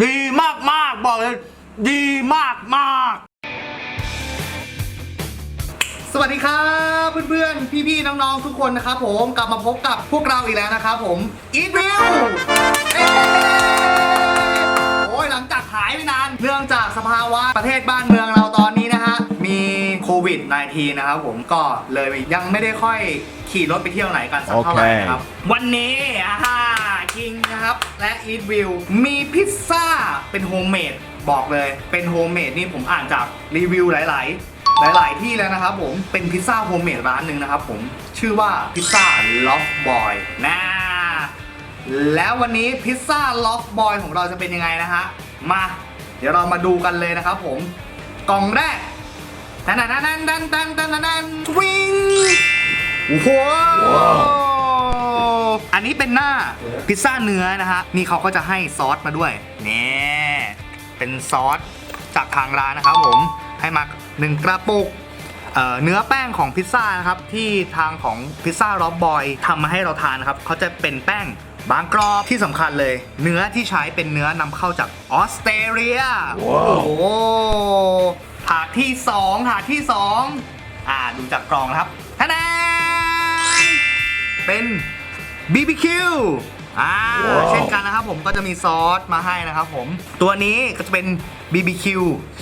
ดีมากมากๆบอกเลย ดีมากมากๆ สวัสดีครับเพื่อนๆ พี่ๆ น้องๆ ทุกคนนะครับผมกลับมาพบกับพวกเราอีกแล้วนะครับผมอีทวิวโอ้ยหลังจากหายไปนานเนื่องจากสภาวะประเทศบ้านเมืองเราตอนนี้นะฮะ มีโควิด -19 นะครับผมก็เลยยังไม่ได้ค่อยขี่รถไปเที่ยวไหนกันสักเท่าไหร่นะครับ วันนี้อ่า กิงนะครับ และอีทวิวมีพิซซ่าเป็นโฮมเมดบอกเลยเป็นโฮมเมดนี่ผมอ่านจากรีวิวหลาย ๆ หลาย ๆ ที่แล้วนะครับผมเป็นพิซซ่าโฮมเมดร้านหนึ่งนะครับผมชื่อว่าพิซซ่าล็อกบอยนะแล้ววันนี้พิซซ่าล็อกบอยของเราจะเป็นยังไงนะฮะมา เดี๋ยวเรามาดูกันเลยนะครับผมกล่องแรกนั่นนั่นนั่นนั่นนั่นนั่นนั่นทวิงโอ้โห อันนี้เป็นหน้าพิซซ่าเนื้อนะฮะนี่เขาก็จะให้ซอสมาด้วยนี่เป็นซอสจากทางร้านนะครับผมให้มาหนึ่งกระปุกเอ่อเนื้อแป้งของพิซซ่านะครับที่ทางของพิซซ่าร็อบบอยทำมาให้เราทานนะครับเขาจะเป็นแป้งบางกรอบที่สำคัญเลย เนื้อที่ใช้เป็นเนื้อนำเข้าจากออสเตรเลีย โอ้โหถาดที่2ถาดที่ 2 อ่าดูจากกล่องนะครับทะแนนเป็น BBQ อ่าเช่นกันนะครับผมก็จะมีซอสมาให้นะครับผม ตัวนี้ก็จะเป็น BBQ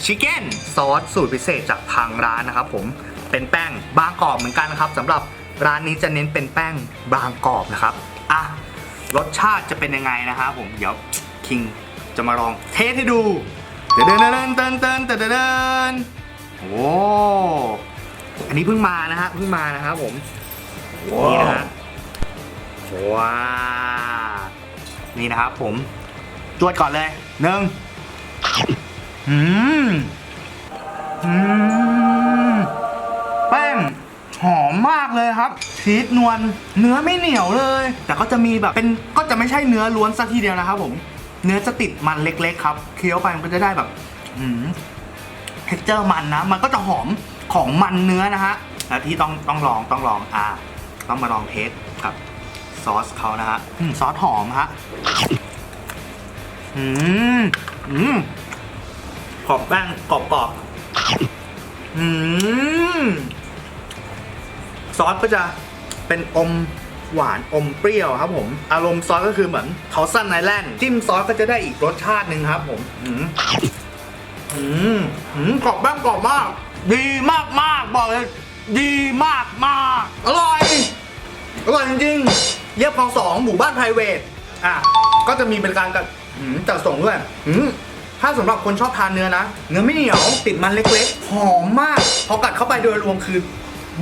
Chicken ซอสสูตรพิเศษจากทางร้านนะครับผมเป็นแป้งบางกรอบเหมือนกันนะครับสำหรับร้านนี้จะเน้นเป็นแป้งบางกรอบนะครับอะรสชาติจะเป็นยังไงนะครับผมเดี๋ยวคิงจะมาลองเทสให้ดูเดินเดินเดินเดินเดินเดินเดินโอ้อันนี้เพิ่งมานะฮะเพิ่งมานะครับผมนี่นะฮะ ว้านี่นะครับผมจวดก่อนเลยหนึ่งอืมอืมแป้งหอมมากเลยครับชีสนวลเนื้อไม่เหนียวเลย แต่ก็จะมีแบบเป็นก็จะไม่ใช่เนื้อล้วนซะทีเดียวนะครับผมเนื้อจะติดมันเล็กๆครับ เคี้ยวไปมันก็จะได้แบบอืมเท็กเจอร์มันนะ มันก็จะหอมของมันเนื้อนะฮะและที่ต้องต้องลองต้องลองอ่า ต้องมาลองเทสกับ ซอสเขานะฮะอืมซอสหอมฮะอืมอืมขอบแป้งกรอบกรอบๆอืมซอสก็จะเป็นอมหวานอมเปรี้ยวครับผม อารมณ์ซอสก็คือเหมือนเขาสั้นไนแลนด์จิ้มซอสก็จะได้อีกรสชาติหนึ่งครับผม อืมอืมอืมกรอบแป้งกรอบมาก ดีมากมากๆบอกเลยดีมากมากๆอร่อย อร่อยจริงๆเรียบคลองสองหมู่บ้านไพรเวทอะก็จะมีเป็นการจัดอืมจัดส่งด้วยอืมถ้าสำหรับคนชอบทานเนื้อนะ เนื้อไม่เหนียวติดมันเล็กๆ หอมมาก พอกัดเข้าไปโดยรวมคือ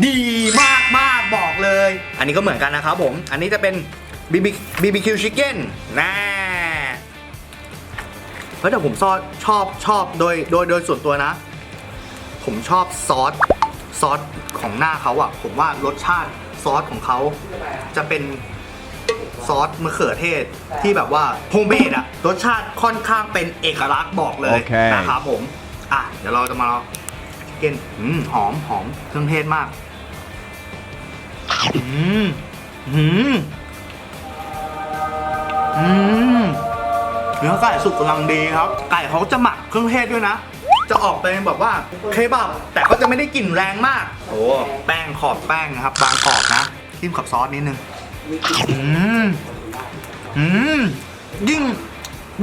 ดีมากมากๆบอกเลย อันนี้ก็เหมือนกันนะครับผม อันนี้จะเป็น BB BBQ Chicken แน่เฮ้ยแต่ผมชอบชอบชอบโดยโดยโดยส่วนตัวนะ ผมชอบซอส ซอสของหน้าเขาอะผมว่ารสชาติ ซอสของเขาจะเป็นซอสมะเขือเทศที่แบบว่าโฮมเมดอะรสชาติค่อนข้างเป็นเอกลักษณ์บอกเลยโอเค นะครับผม อะ เดี๋ยวเราจะมาลองกินอืมหอมหอมเครื่องเทศมาก อืมอืมอืมเนื้อไก่สุกกำลังดีครับ ไก่เขาจะหมักเครื่องเทศด้วยนะ จะออกเป็นแบบว่าเคบับแต่ก็จะไม่ได้กลิ่นแรงมาก โอ้แป้งขอบแป้งนะครับ บางกรอบนะจิ้มกับซอสนิดนึงอืมอืมยิ่ง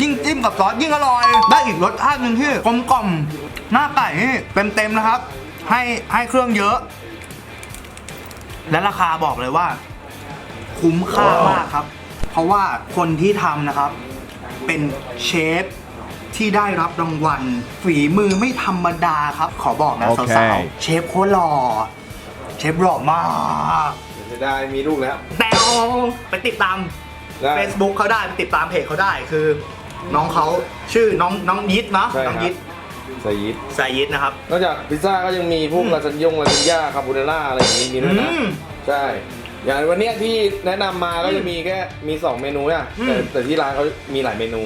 ยิ่งจิ้มกับซอสยิ่งอร่อย ได้อีกรสชาติหนึ่งที่กลมกล่อมหน้าไก่นี่เต็มเต็มๆนะครับ ให้ให้เครื่องเยอะ และราคาบอกเลยว่า คุ้มค่ามากครับ เพราะว่าคนที่ทำนะครับ เป็นเชฟ ที่ได้รับรางวัล ฝีมือไม่ธรรมดาครับ ขอบอกนะโอเค สาวๆเชฟโคตรหล่อเชฟหล่อมากจะได้มีลูกแล้ว แต่ไปติดตาม ได้ Facebook เขาได้ไปติดตามเพจเขาได้คือ น้องเขาชื่อน้องน้องยิดเนาะใช่ครับน้องยิดสยิปสายยิดนะครับ นอกจากพิซซ่าก็ยังมีพวกอืมลาซานยงลาซานญ่าคาโบนาร่าอะไรอย่างนี้มีด้วยนะ อืม ใช่ อย่างวันเนี้ยที่แนะนำมาก็จะมีแค่มี 2 เมนูอะอืม แต่แต่ที่ร้านเขามีหลายเมนู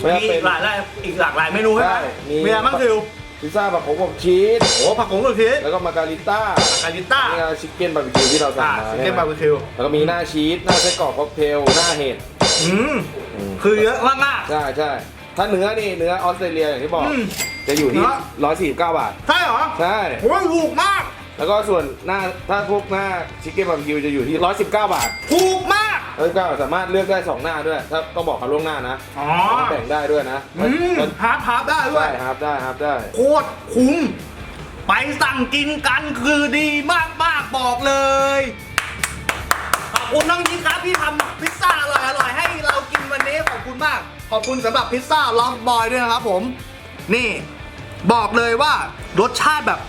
ไม่ว่ามีเป็อีน กหลายหลายอีกหลากหลายเมนูใช่ไหมใช่มี มีอะไรบ้างคิวพิซซ่าผักโขมกับชีสโอ้ผักผงกะทิแล้วก็มาการิต้าอาริต้านี่ก็ชิคเก้นบาร์บีคิวที่เราสั่งอ่ามาชิคใช่เก้นไหมบาร์บีคิวแล้วก็มีหน้าชีสหน้าไส้กรอกค็อกเทลหน้าเห็ดอืมอืมคือเยอะมากมาก ใช่ใช่ถ้าเนื้อนี่เนื้อออสเตรเลียอย่างที่บอก อืมจะอยู่ที่ เนื้อร้อยสี่สิบเก้าบาทใช่เหรอใช่ โอ้ยถูกมาก แล้วก็ส่วนหน้าถ้าพวกหน้าชิคเก้นบาร์บีคิวจะอยู่ที่ร้อยสิบเก้าบาทถูกมากร้อยสิบเก้าสามารถเลือกได้สองหน้าด้วย ถ้าต้องบอกเขาล่วงหน้านะอ๋อ แบ่งได้ด้วยนะอืมมันฮาร์ดฮาร์ดได้ด้วได้ย ครับได้ครับได้ โคตรคุ้ม ไปสั่งกินกันคือดีมากมากๆบอกเลย ขอบคุณน้องยิงครับที่ทำพิซซ่าอร่อยอร่อยๆให้เรากินวันนี้ขอบคุณมาก ขอบคุณสำหรับพิซซ่าล็อกบอยด้วยนะครับผม นี่ บอกเลยว่ารสชาติแบบ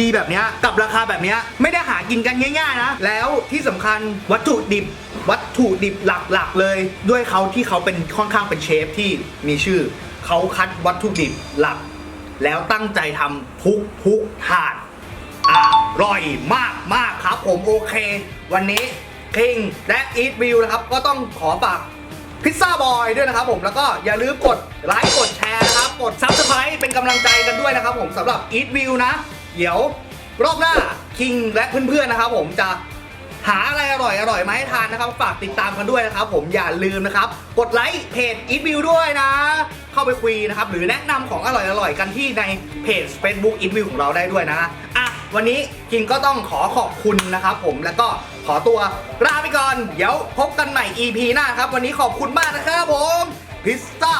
ดีๆ แบบเนี้ยกับราคาแบบเนี้ยไม่ได้หากินกันง่าย ๆ นะ แล้วที่สำคัญวัตถุดิบ วัตถุดิบหลักๆ เลย ด้วยเขาที่เขาเป็นค่อนข้างเป็นเชฟที่มีชื่อ เขาคัดวัตถุดิบหลัก แล้วตั้งใจทำทุกทุกๆถาดอร่อยมากมากๆครับ ผมโอเค วันนี้คิงและอีทวิวนะครับ ก็ต้องขอฝากพิซซ่าบอยด้วยนะครับผมแล้วก็อย่าลืมกดไลค์กดแชร์นะครับ กด Subscribe เป็นกำลังใจกันด้วยนะครับผมสำหรับ Eat View นะ เดี๋ยวรอบหน้าคิงและเพื่อนๆนะครับ ผมจะหาอะไรอร่อยอร่อยมาให้ทานนะครับ ฝากติดตามกันด้วยนะครับ ผมอย่าลืมนะครับ กดไลค์เพจ Eat View ด้วยนะ เข้าไปคุยนะครับ หรือแนะนำของอร่อยๆกันที่ในเพจ Facebook Eat View ของเราได้ด้วยนะอะวันนี้คิงก็ต้องขอขอบคุณนะครับ ผมแล้วก็ขอตัวลาไปก่อน เดี๋ยวพบกันใหม่ EP หน้าครับ วันนี้ขอบคุณมากนะครับผมพิซซ่า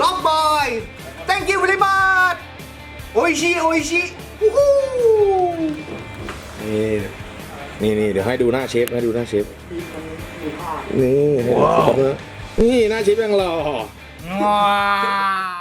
ล็อกบอย thank you very much โออิชิโออิชิวู้ฮู้นี่นี่นี่เดี๋ยวให้ดูหน้าเชฟให้ดูหน้าเชฟนี่ให้ดูหน้าเชฟนะนี่หน้าเชฟยังหล่อ ว้าว